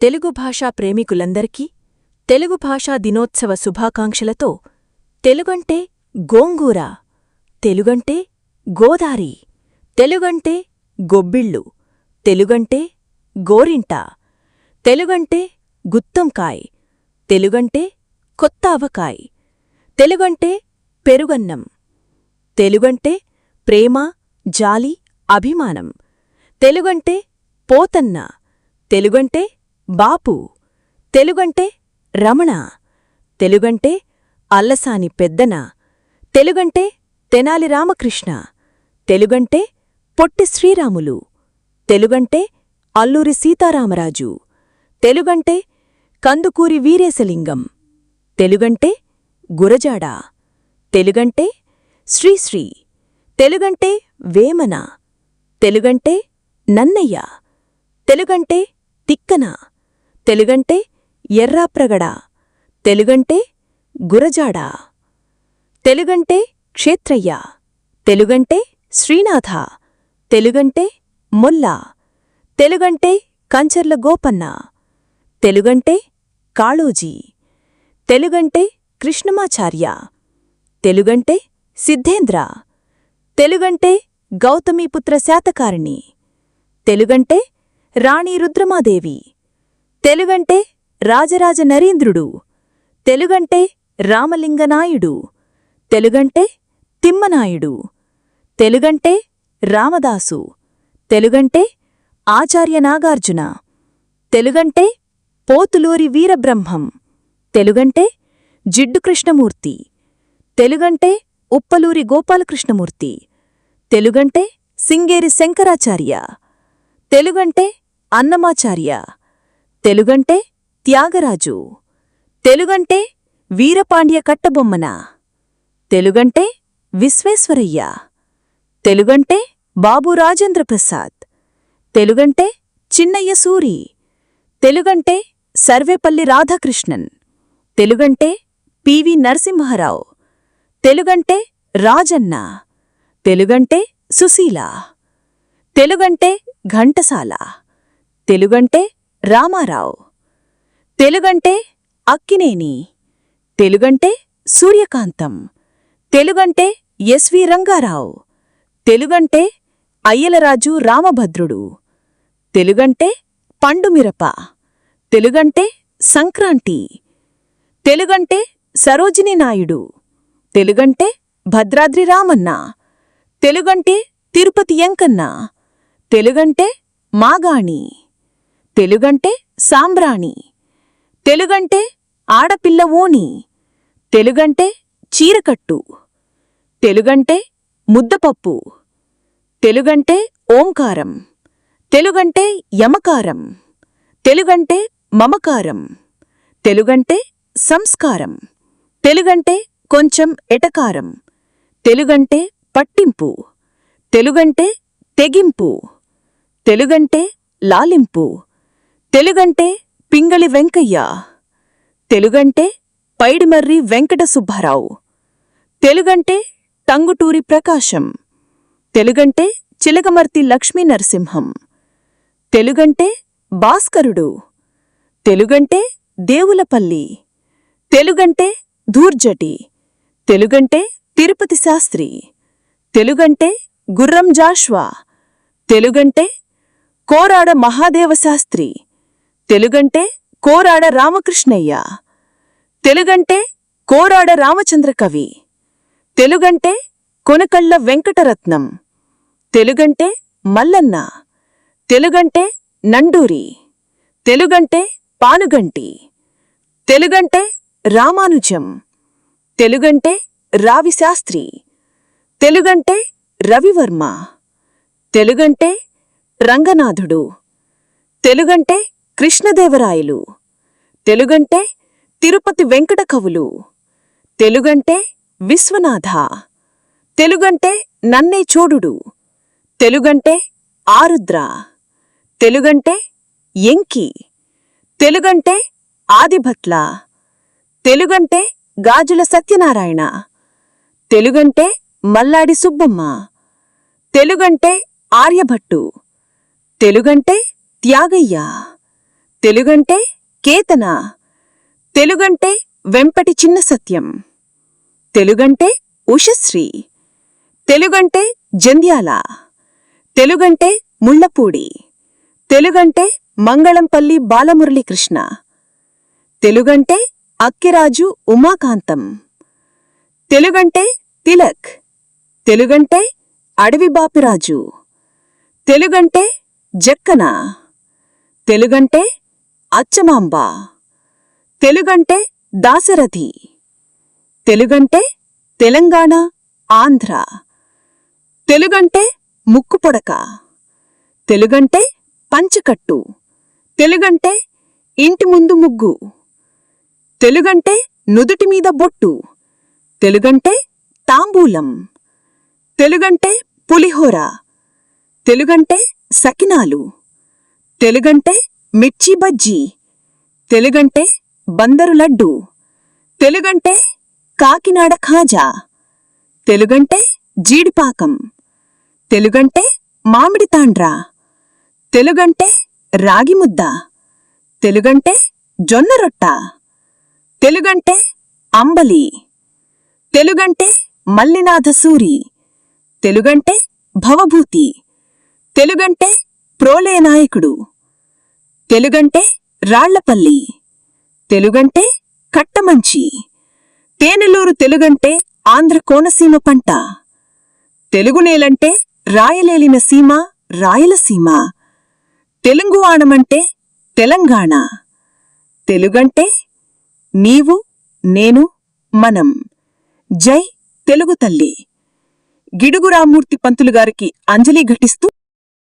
తెలుగు భాషా ప్రేమికులందరికీ తెలుగు భాషా దినోత్సవ శుభాకాంక్షలతో తెలుగంటే గోంగూర తెలుగంటే గోదారి తెలుగంటే గొబ్బిళ్ళు తెలుగంటే గోరింట తెలుగంటే గుత్తంకాయ్ తెలుగంటే కొత్తవకాయ్ తెలుగంటే పెరుగన్నం తెలుగంటే ప్రేమ జాలి అభిమానం తెలుగంటే పోతన్న తెలుగంటే బాపు తెలుగంటే రమణ తెలుగంటే అల్లసాని పెద్దన తెలుగంటే తెనాలి రామకృష్ణ తెలుగంటే పొట్టి శ్రీరాములు తెలుగంటే అల్లూరి సీతారామరాజు తెలుగంటే కందుకూరి వీరేశలింగం తెలుగంటే గురజాడ తెలుగంటే శ్రీశ్రీ తెలుగంటే వేమన తెలుగంటే నన్నయ్య తెలుగంటే తిక్కన. తెలుగంటే ఎర్రాప్రగడ తెలుగంటే గురజాడ తెలుగంటే క్షేత్రయ్య తెలుగంటే శ్రీనాథ తెలుగంటే మొల్లా తెలుగంటే కంచర్ల గోపన్న తెలుగంటే కాళోజీ తెలుగంటే కృష్ణమాచార్య తెలుగంటే సిద్ధేంద్ర తెలుగంటే గౌతమీపుత్ర శాతకారిణి తెలుగంటే రాణి రుద్రమాదేవి తెలుగంటే రాజరాజ నరేంద్రుడు తెలుగంటే రామలింగనాయుడు తెలుగంటే తిమ్మనాయుడు తెలుగంటే రామదాసు తెలుగంటే ఆచార్య నాగార్జున తెలుగంటే పోతులూరి వీరబ్రహ్మం తెలుగంటే జిడ్డు కృష్ణమూర్తి తెలుగంటే ఉప్పలూరి గోపాలకృష్ణమూర్తి తెలుగంటే సింగేరి శంకరాచార్య తెలుగంటే అన్నమాచార్య తెలుగంటే త్యాగరాజు తెలుగంటే వీరపాండ్య కట్టబొమ్మన తెలుగంటే విశ్వేశ్వరయ్య తెలుగంటే బాబు రాజేంద్ర ప్రసాద్ తెలుగంటే చిన్నయ్య సూరి తెలుగంటే సర్వేపల్లి రాధాకృష్ణన్ తెలుగంటే పివి నరసింహారావు తెలుగంటే రాజన్న తెలుగంటే సుశీల తెలుగంటే ఘంటసాల తెలుగంటే రామారావు. తెలుగంటే అక్కినేని తెలుగంటే సూర్యకాంతం తెలుగంటే ఎస్వి రంగారావు తెలుగంటే అయ్యలరాజు రామభద్రుడు తెలుగంటే పండుమిరప తెలుగంటే సంక్రాంతి తెలుగంటే సరోజిని నాయుడు తెలుగంటే భద్రాద్రి రామన్న తెలుగంటే తిరుపతి ఎంకన్న తెలుగంటే మాగాణి. తెలుగంటే సాంబ్రాణి తెలుగంటే ఆడపిల్ల ఓని తెలుగంటే చీరకట్టు తెలుగంటే ముద్దపప్పు తెలుగంటే ఓంకారం తెలుగంటే యమకారం తెలుగంటే మమకారం తెలుగంటే సంస్కారం తెలుగంటే కొంచెం ఎటకారం తెలుగంటే పట్టింపు తెలుగంటే తెగింపు తెలుగంటే లాలింపు తెలుగంటే పింగళి వెంకయ్య తెలుగంటే పైడిమర్రి వెంకట సుబ్బారావు తెలుగంటే టంగుటూరి ప్రకాశం తెలుగంటే చిలకమర్తి లక్ష్మీ నరసింహం తెలుగంటే భాస్కరుడు తెలుగంటే దేవులపల్లి తెలుగంటే ధూర్జటి తెలుగంటే తిరుపతి శాస్త్రి తెలుగంటే గుర్రం జాష్వా తెలుగంటే కోరాడ మహాదేవ శాస్త్రి తెలుగంటే కోరాడ రామకృష్ణయ్య. తెలుగంటే కోరాడ రామచంద్ర కవి. తెలుగంటే కొనకళ్ళ వెంకటరత్నం. తెలుగంటే మల్లన్న. తెలుగంటే నండూరి. తెలుగంటే పానుగంటి. తెలుగంటే రామానుజం. తెలుగంటే రావిశాస్త్రి తెలుగంటే రవివర్మ. తెలుగంటే రంగనాథుడు. తెలుగంటే కృష్ణదేవరాయలు. తెలుగంటే తిరుపతి వెంకట కవులు. తెలుగంటే విశ్వనాథ. తెలుగంటే నన్నే చోడుడు. తెలుగంటే ఆరుద్ర. తెలుగంటే ఎంకి. తెలుగంటే ఆదిభట్ల. తెలుగంటే గాజుల సత్యనారాయణ. తెలుగంటే మల్లాడి సుబ్బమ్మ. తెలుగంటే ఆర్యభట్టు. తెలుగంటే త్యాగయ్య. తెలుగంటే కేతన తెలుగంటే వెంపటి చిన్న సత్యం తెలుగంటే ఉషశ్రీ తెలుగంటే జంధ్యాల తెలుగంటే ముళ్ళపూడి తెలుగంటే మంగళంపల్లి బాలమురళీకృష్ణ తెలుగంటే అక్కిరాజు ఉమాకాంతం తెలుగంటే తిలక్ తెలుగంటే అడవి బాపిరాజు తెలుగంటే జక్కన తెలుగంటే అచ్చమాంబ. తెలుగంటే దాశరథి తెలుగంటే తెలంగాణ ఆంధ్ర. తెలుగంటే ముక్కుపొడక. తెలుగంటే పంచకట్టు. తెలుగంటే ఇంటి ముందు ముగ్గు. తెలుగంటే నుదుటి మీద బొట్టు. తెలుగంటే తాంబూలం. తెలుగంటే పులిహోర. తెలుగంటే సకినాలు. తెలుగంటే మిర్చి బజ్జీ. తెలుగంటే బందరు లడ్డు. తెలుగంటే కాకినాడ ఖాజా. తెలుగంటే జీడిపాకం. తెలుగంటే మామిడి తాండ్రా. తెలుగంటే రాగిముద్ద తెలుగంటే జొన్న రొట్ట. తెలుగంటే అంబలి. తెలుగంటే మల్లినాథసూరి తెలుగంటే భవభూతి. తెలుగంటే ప్రోలేనాయకుడు తెలుగంటే రాళ్ళపల్లి తెలుగంటే కట్టమంచి తేనెలూరు తెలుగంటే ఆంధ్ర కోనసీమ పంట తెలుగునేలంటే రాయలేలిన సీమ రాయలసీమ తెలుగువాణమంటే తెలంగాణ తెలుగంటే నీవు నేను మనం. జై తెలుగు తల్లి. గిడుగు రామూర్తి పంతులు గారికి అంజలి ఘటిస్తూ